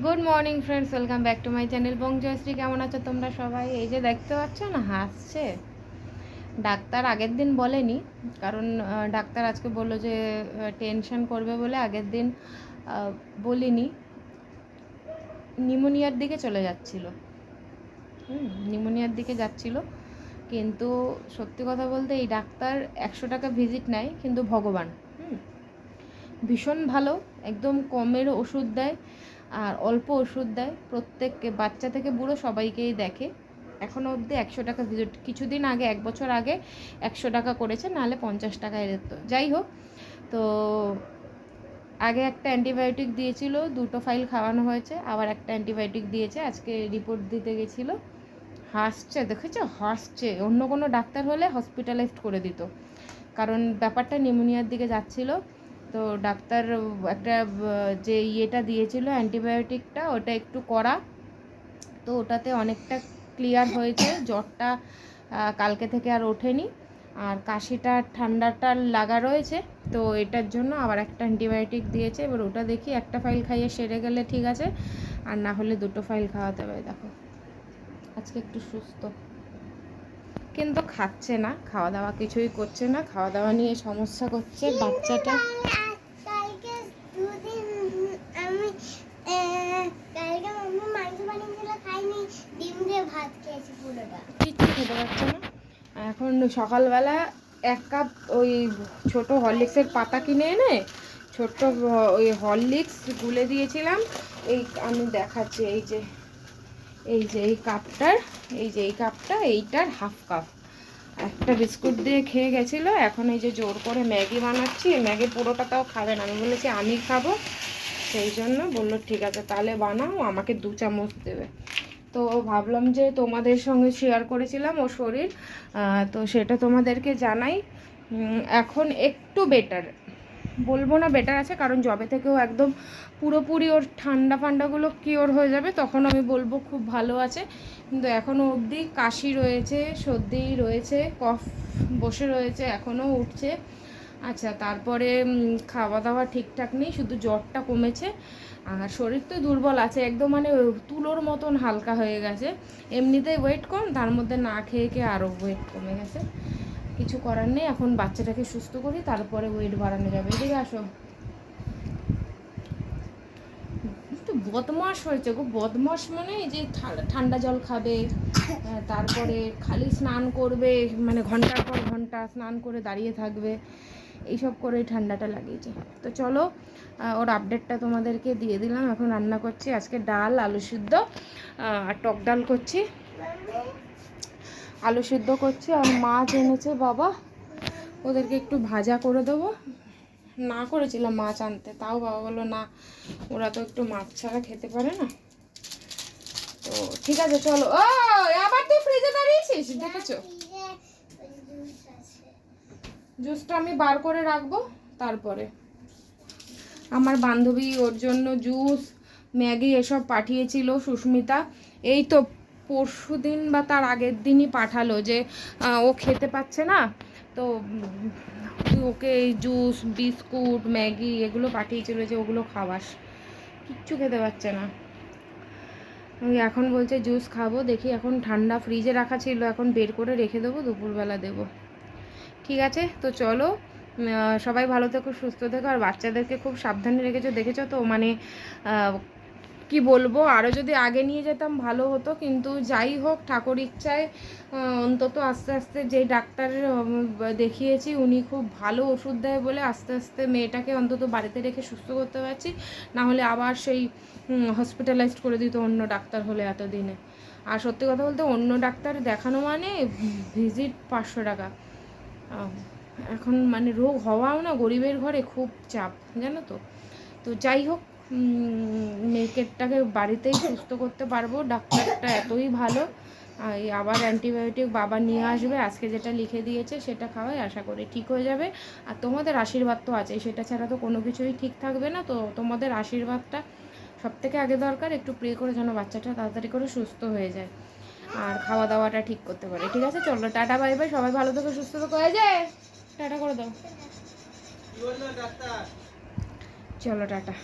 Good morning friends welcome back to my channel Bong Joyshree কেমন আছো তোমরা সবাই? এই যে দেখতে পাচ্ছ না, হাসছে। ডাক্তার আগের দিন বলেনি, কারণ ডাক্তার আজকে বলল যে টেনশন করবে বলে আগের দিন বলিনি। নিউমোনিয়ার দিকে চলে যাচ্ছিল। হুম নিউমোনিয়ার দিকে যাচ্ছিল। কিন্তু সত্যি কথা বলতে এই ডাক্তার একশো টাকা ভিজিট নেয়, কিন্তু ভগবান। ভীষণ ভালো, একদম কমের ওষুধ দেয়। আর অল্প ওষুধ দেয়। প্রত্যেককে, বাচ্চা থেকে বুড়ো সবাইকেই দেখে। এখনও অবধি একশো টাকা ভিজিট, কিছুদিন আগে, এক বছর আগে একশো টাকা করেছে, নাহলে পঞ্চাশ টাকায় দিত যাই হোক, তো আগে একটা অ্যান্টিবায়োটিক দিয়েছিল, দুটো ফাইল খাওয়ানো হয়েছে, আবার একটা অ্যান্টিবায়োটিক দিয়েছে, আজকে রিপোর্ট দিতে গেছিল। হাসছে, দেখেছ? হাসছে। অন্য কোনো ডাক্তার হলে হসপিটালাইজড করে দিত। কারণ ব্যাপারটা নিউমোনিয়ার দিকে যাচ্ছিল। তো ডাক্তার একটা, যে ইয়েটা দিয়েছিল অ্যান্টিবায়োটিকটা, ওটা একটু করা। তো ওটাতে অনেকটা ক্লিয়ার হয়েছে, জ্বরটা কালকে থেকে আর ওঠেনি। আর কাশিটা, ঠান্ডাটা লাগা রয়েছে, তো এটার জন্য আবার একটা অ্যান্টিবায়োটিক দিয়েছে। এবার ওটা দেখি, একটা ফাইল খাইয়ে সেরে গেলে ঠিক আছে, আর না হলে দুটো ফাইল খাওয়াতে হবে, দেখো। আজকে একটু সুস্থ। কিন্তু খাচ্ছে না, খাওয়া দাওয়া কিছুই করছে না, খাওয়া দাওয়া নিয়ে সমস্যা করছে বাচ্চাটা। পারছে না। এখন সকালবেলা এক কাপ ওই ছোট হরলিক্সের পাতা কিনে এনে ছোট্ট ওই হরলিক্স গুলে দিয়েছিলাম। এই আমি দেখাচ্ছি, এই যে এই যে এই কাপটার, এই যে এই কাপটা, এইটার হাফ কাপ। একটা বিস্কুট দিয়ে খেয়ে গেছিল, এখন এই যে জোর করে ম্যাগি বানাচ্ছি, ম্যাগি পুরোটা তাও খাবে না। আমি বলেছি, আমি খাব। সেই জন্য বলল, ঠিক আছে, তাহলে বানাও, আমাকে দু চামচ দেবে। তো ভাবলাম যে তোমাদের সঙ্গে শেয়ার করেছিলাম ও শরীর তো সেটা তোমাদেরকে জানাই। এখন একটু বেটার বলব না বেটার আছে, কারণ জবে থেকেও একদম পুরোপুরি ওর ঠান্ডা ফান্ডাগুলো কিওর হয়ে যাবে, তখন আমি বলব খুব ভালো আছে। কিন্তু এখনও অবধি কাশি রয়েছে, সর্দি রয়েছে, কফ বসে রয়েছে এখনও উঠছে। আচ্ছা তারপরে খাওয়া দাওয়া ঠিকঠাক নেই, শুধু জ্বরটা কমেছে। আর শরীর তো দুর্বল আছে, একদম মানে তুলোর মতন হালকা হয়ে গেছে। এমনিতেই ওয়েট কম, তার মধ্যে না খেয়ে খেয়ে আরও ওয়েট কমে গেছে। কিছু করার নেই, এখন বাচ্চাটাকে সুস্থ করি, তারপরে ওয়েট বাড়ানো যাবে। এদিকে আসো। একটু বদমাস হয়েছে গো বদমাস মানে যে ঠান্ডা জল খাবে তারপরে খালি স্নান করবে মানে ঘণ্টার পর ঘণ্টা স্নান করে দাঁড়িয়ে থাকবে। এইসব করে ঠান্ডাটা লাগিয়েছে। তো চলো ওর আপডেটটা তোমাদেরকে দিয়ে দিলাম। এখন রান্না করছি আজকে ডাল, আলু সিদ্ধ আর টক ডাল করছি। আলু সিদ্ধ করছি আর মাছ এনেছে বাবা। ওদেরকে একটু ভাজা করে দেবো। না করেছিলাম মাছ আনতে, তাও বাবা বলল, না, ওরা তো একটু মাছ ছাড়া খেতে পারে না। তো ঠিক আছে, চলো। ও আবার তুই ফ্রিজে দাঁড়িয়েছিস? দেখেছ? জুসটা আমি বার করে রাখব, তারপরে। আমার বান্ধবী ওর জন্য জুস ম্যাগি এসব পাঠিয়েছিল সুস্মিতা। এই তো পরশু দিন বা তার আগের দিনই পাঠালো যে ও খেতে পাচ্ছে না। তো ওকে এই জুস বিস্কুট, ম্যাগি এগুলো পাঠিয়েছিল যে ওগুলো খাওয়াস। কিচ্ছু খেতে পারছে না। এখন বলছে জুস খাব, দেখি এখন ঠান্ডা ফ্রিজে রাখা ছিল, এখন বের করে রেখে দেবো, দুপুরবেলা দেবো। ঠিক আছে? তো চলো সবাই ভালো থেকো, সুস্থ থেকো, আর বাচ্চাদেরকে খুব সাবধানে রেখেছো, দেখেছ তো? মানে কি বলব? আরও যদি আগে নিয়ে যেতাম ভালো হতো, কিন্তু যাই হোক, ঠাকুর ইচ্ছায় অন্তত আস্তে আস্তে যেই ডাক্তার দেখিয়েছি, উনি খুব ভালো ওষুধ দেয় বলে আস্তে আস্তে মেয়েটাকে অন্তত বাড়িতে রেখে সুস্থ করতে পারছি। না হলে আবার সেই হসপিটালাইজড করে দিত অন্য ডাক্তার হলে এতদিনে। আর সত্যি কথা বলতে, অন্য ডাক্তার দেখানো মানে ভিজিট পাঁচশো টাকা। এখন মানে রোগ হওয়াও না গরিবের ঘরে খুব চাপ জানো তো। তো যাই হোক উম, মেয়েকেটাকে বাড়িতেই সুস্থ করতে পারব ডাক্তারটা এতই ভালো আবার অ্যান্টিবায়োটিক বাবা নিয়ে আসবে আজকে যেটা লিখে দিয়েছে সেটা খাওয়াই আশা করি ঠিক হয়ে যাবে। আর তোমাদের আশীর্বাদ তো আছে সেটা ছাড়া তো কোনো কিছুই ঠিক থাকবে না। তো তোমাদের আশীর্বাদটা সব থেকে আগে দরকার একটু প্রে করে যেন বাচ্চাটা তাড়াতাড়ি করে সুস্থ হয়ে যায়। আর খাওয়া দাওয়াটা ঠিক করতে পারে। ঠিক আছে? চলো, টাটা বাই বাই সবাই ভালো থেকো, সুস্থ থেকো। হয়ে যায় টাটা করে দাও। চলো, টাটা।